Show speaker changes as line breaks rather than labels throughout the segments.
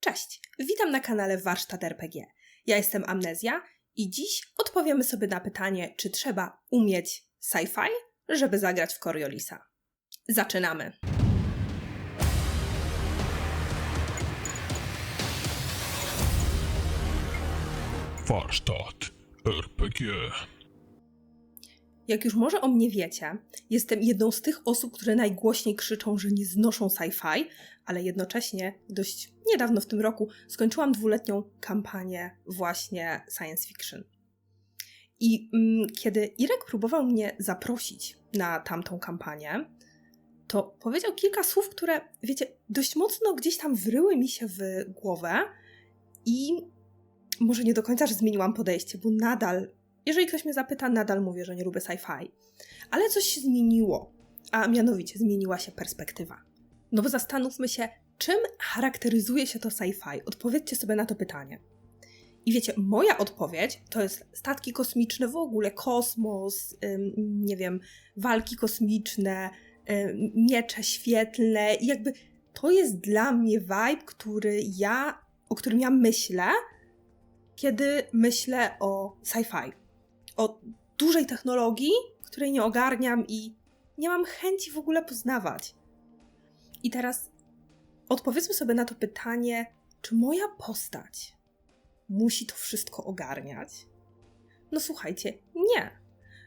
Cześć, witam na kanale Warsztat RPG. Ja jestem Amnezja i dziś odpowiemy sobie na pytanie, czy trzeba umieć sci-fi, żeby zagrać w Coriolisa. Zaczynamy!
Warsztat RPG.
Jak już może o mnie wiecie, jestem jedną z tych osób, które najgłośniej krzyczą, że nie znoszą sci-fi, ale jednocześnie dość niedawno w tym roku skończyłam dwuletnią kampanię właśnie science fiction. I mm, kiedy Irek próbował mnie zaprosić na tamtą kampanię, to powiedział kilka słów, które, wiecie, dość mocno gdzieś tam wryły mi się w głowę i może nie do końca, że zmieniłam podejście, bo nadal jeżeli ktoś mnie zapyta, nadal mówię, że nie lubię sci-fi. Ale coś się zmieniło, a mianowicie zmieniła się perspektywa. No bo zastanówmy się, czym charakteryzuje się to sci-fi? Odpowiedzcie sobie na to pytanie. I wiecie, moja odpowiedź to jest statki kosmiczne w ogóle, kosmos, ym, nie wiem, walki kosmiczne, ym, miecze świetlne i jakby to jest dla mnie vibe, który ja, o którym ja myślę, kiedy myślę o sci-fi o dużej technologii, której nie ogarniam i nie mam chęci w ogóle poznawać. I teraz odpowiedzmy sobie na to pytanie, czy moja postać musi to wszystko ogarniać? No słuchajcie, nie.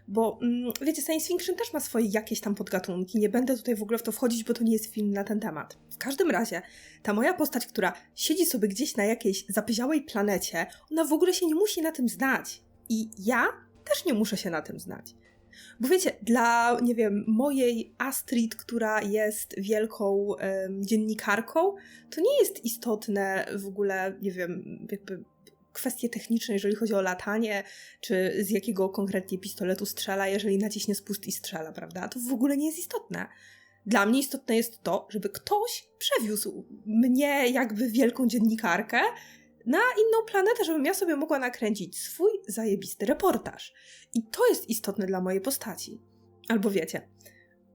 Bo mm, wiecie, science fiction też ma swoje jakieś tam podgatunki. Nie będę tutaj w ogóle w to wchodzić, bo to nie jest film na ten temat. W każdym razie, ta moja postać, która siedzi sobie gdzieś na jakiejś zapyziałej planecie, ona w ogóle się nie musi na tym znać. I ja też nie muszę się na tym znać. Bo wiecie, dla, nie wiem, mojej Astrid, która jest wielką um, dziennikarką, to nie jest istotne w ogóle, nie wiem, jakby kwestie techniczne, jeżeli chodzi o latanie, czy z jakiego konkretnie pistoletu strzela, jeżeli naciśnie spust i strzela, prawda? To w ogóle nie jest istotne. Dla mnie istotne jest to, żeby ktoś przewiózł mnie, jakby wielką dziennikarkę, na inną planetę, żebym ja sobie mogła nakręcić swój zajebisty reportaż. I to jest istotne dla mojej postaci. Albo wiecie,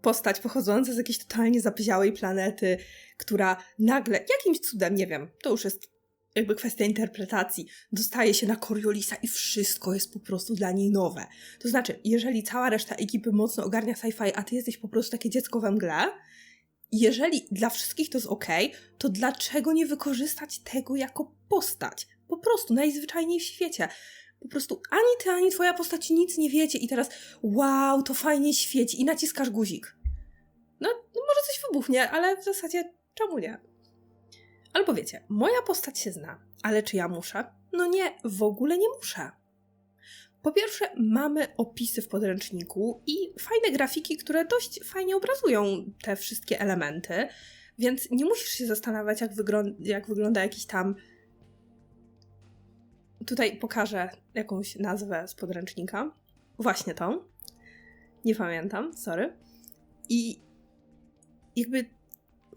postać pochodząca z jakiejś totalnie zapziałej planety, która nagle, jakimś cudem, nie wiem, to już jest jakby kwestia interpretacji, dostaje się na Coriolisa i wszystko jest po prostu dla niej nowe. To znaczy, jeżeli cała reszta ekipy mocno ogarnia sci-fi, a ty jesteś po prostu takie dziecko we mgle, jeżeli dla wszystkich to jest ok, to dlaczego nie wykorzystać tego jako postać? Po prostu najzwyczajniej w świecie. Po prostu ani ty, ani twoja postać nic nie wiecie i teraz wow, to fajnie świeci i naciskasz guzik. No, no może coś wybuchnie, ale w zasadzie czemu nie? Albo wiecie, moja postać się zna, ale czy ja muszę? No nie, w ogóle nie muszę. Po pierwsze, mamy opisy w podręczniku i fajne grafiki, które dość fajnie obrazują te wszystkie elementy, więc nie musisz się zastanawiać, jak, jak wygląda jakiś tam. Tutaj pokażę jakąś nazwę z podręcznika. Właśnie tą. Nie pamiętam, sorry. I jakby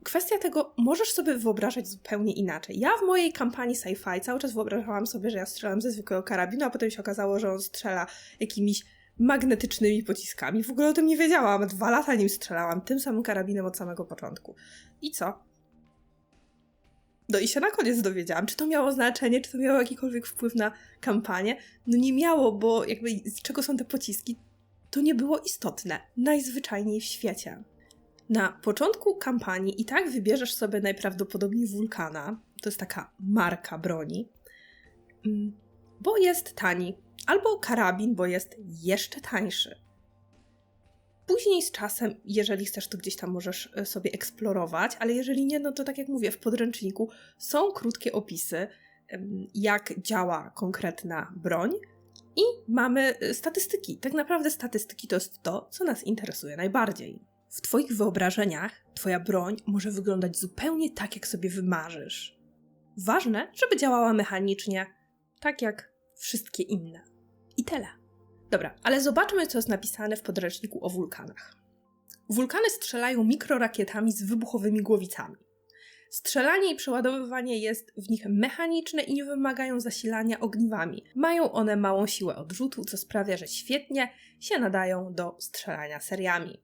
kwestia tego możesz sobie wyobrażać zupełnie inaczej. Ja w mojej kampanii sci-fi cały czas wyobrażałam sobie, że ja strzelam ze zwykłego karabinu, a potem się okazało, że on strzela jakimiś magnetycznymi pociskami. W ogóle o tym nie wiedziałam. Dwa lata nim strzelałam tym samym karabinem od samego początku. I co? No i się na koniec dowiedziałam, czy to miało znaczenie, czy to miało jakikolwiek wpływ na kampanię. No nie miało, bo jakby z czego są te pociski, to nie było istotne. Najzwyczajniej w świecie. Na początku kampanii i tak wybierzesz sobie najprawdopodobniej wulkana. To jest taka marka broni. Mm, bo jest tani. Albo karabin, bo jest jeszcze tańszy. Później z czasem, jeżeli chcesz, to gdzieś tam możesz e, sobie eksplorować, ale jeżeli nie, no to tak jak mówię, w podręczniku są krótkie opisy, jak działa konkretna broń i mamy e, statystyki. Tak naprawdę statystyki to jest to, co nas interesuje najbardziej. W Twoich wyobrażeniach Twoja broń może wyglądać zupełnie tak, jak sobie wymarzysz. Ważne, żeby działała mechanicznie, tak jak wszystkie inne. I tyle. Dobra, ale zobaczmy, co jest napisane w podręczniku o wulkanach. Wulkany strzelają mikrorakietami z wybuchowymi głowicami. Strzelanie i przeładowywanie jest w nich mechaniczne i nie wymagają zasilania ogniwami. Mają one małą siłę odrzutu, co sprawia, że świetnie się nadają do strzelania seriami.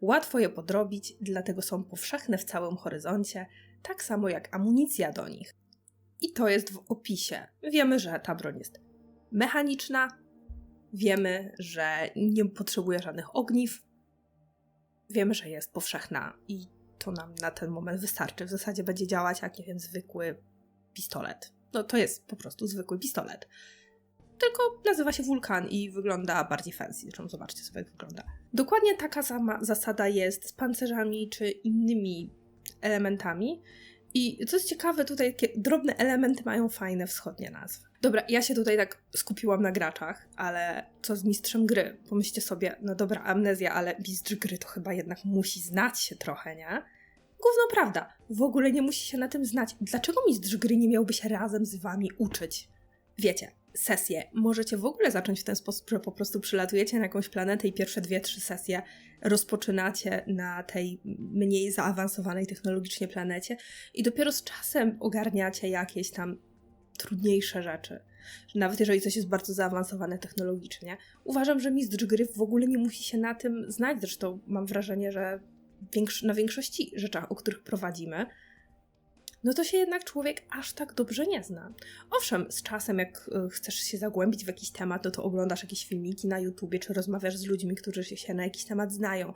Łatwo je podrobić, dlatego są powszechne w całym horyzoncie, tak samo jak amunicja do nich. I to jest w opisie. Wiemy, że ta broń jest mechaniczna, wiemy, że nie potrzebuje żadnych ogniw, wiemy, że jest powszechna i to nam na ten moment wystarczy. W zasadzie będzie działać jak, nie wiem, zwykły pistolet. No to jest po prostu zwykły pistolet. Tylko nazywa się wulkan i wygląda bardziej fancy. Zresztą zobaczcie sobie, jak wygląda. Dokładnie taka sama zasada jest z pancerzami czy innymi elementami. I co jest ciekawe, tutaj takie drobne elementy mają fajne wschodnie nazwy. Dobra, ja się tutaj tak skupiłam na graczach, ale co z mistrzem gry? Pomyślcie sobie, no dobra, amnezja, ale mistrz gry to chyba jednak musi znać się trochę, nie? Gówno prawda, w ogóle nie musi się na tym znać. Dlaczego mistrz gry nie miałby się razem z wami uczyć? Wiecie, sesje możecie w ogóle zacząć w ten sposób, że po prostu przylatujecie na jakąś planetę i pierwsze dwie, trzy sesje rozpoczynacie na tej mniej zaawansowanej technologicznie planecie i dopiero z czasem ogarniacie jakieś tam trudniejsze rzeczy. Nawet jeżeli coś jest bardzo zaawansowane technologicznie, uważam, że mistrz gry w ogóle nie musi się na tym znać. Zresztą mam wrażenie, że na większości rzeczach, o których prowadzimy, no to się jednak człowiek aż tak dobrze nie zna. Owszem, z czasem, jak y, chcesz się zagłębić w jakiś temat, no to oglądasz jakieś filmiki na YouTubie, czy rozmawiasz z ludźmi, którzy się na jakiś temat znają.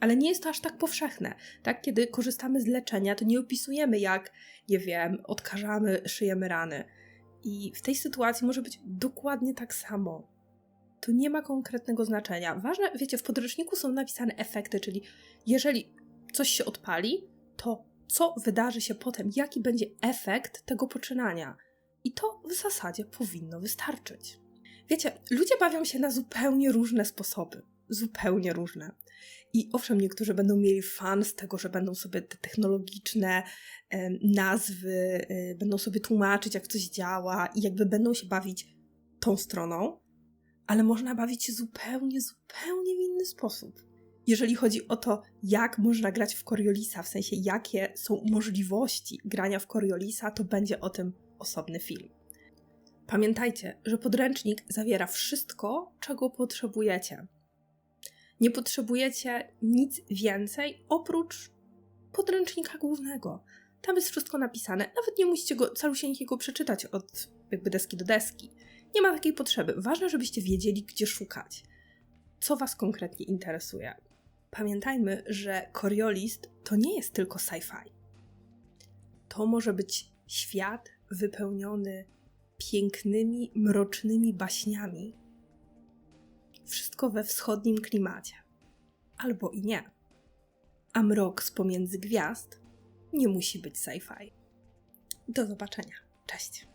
Ale nie jest to aż tak powszechne. Tak? Kiedy korzystamy z leczenia, to nie opisujemy, jak, nie wiem, odkażamy, szyjemy rany. I w tej sytuacji może być dokładnie tak samo. To nie ma konkretnego znaczenia. Ważne, wiecie, w podręczniku są napisane efekty, czyli jeżeli coś się odpali, to co wydarzy się potem, jaki będzie efekt tego poczynania. I to w zasadzie powinno wystarczyć. Wiecie, ludzie bawią się na zupełnie różne sposoby. Zupełnie różne. I owszem, niektórzy będą mieli fan z tego, że będą sobie te technologiczne e, nazwy, e, będą sobie tłumaczyć, jak coś działa i jakby będą się bawić tą stroną, ale można bawić się zupełnie, zupełnie w inny sposób jeżeli chodzi o to, jak można grać w Coriolisa, w sensie jakie są możliwości grania w Coriolisa, to będzie o tym osobny film. Pamiętajcie, że podręcznik zawiera wszystko, czego potrzebujecie. Nie potrzebujecie nic więcej oprócz podręcznika głównego. Tam jest wszystko napisane. Nawet nie musicie go calusieńkiego przeczytać od jakby deski do deski. Nie ma takiej potrzeby. Ważne, żebyście wiedzieli, gdzie szukać. Co Was konkretnie interesuje. Pamiętajmy, że Coriolis to nie jest tylko sci-fi. To może być świat wypełniony pięknymi, mrocznymi baśniami. Wszystko we wschodnim klimacie. Albo i nie. A mrok z pomiędzy gwiazd nie musi być sci-fi. Do zobaczenia. Cześć.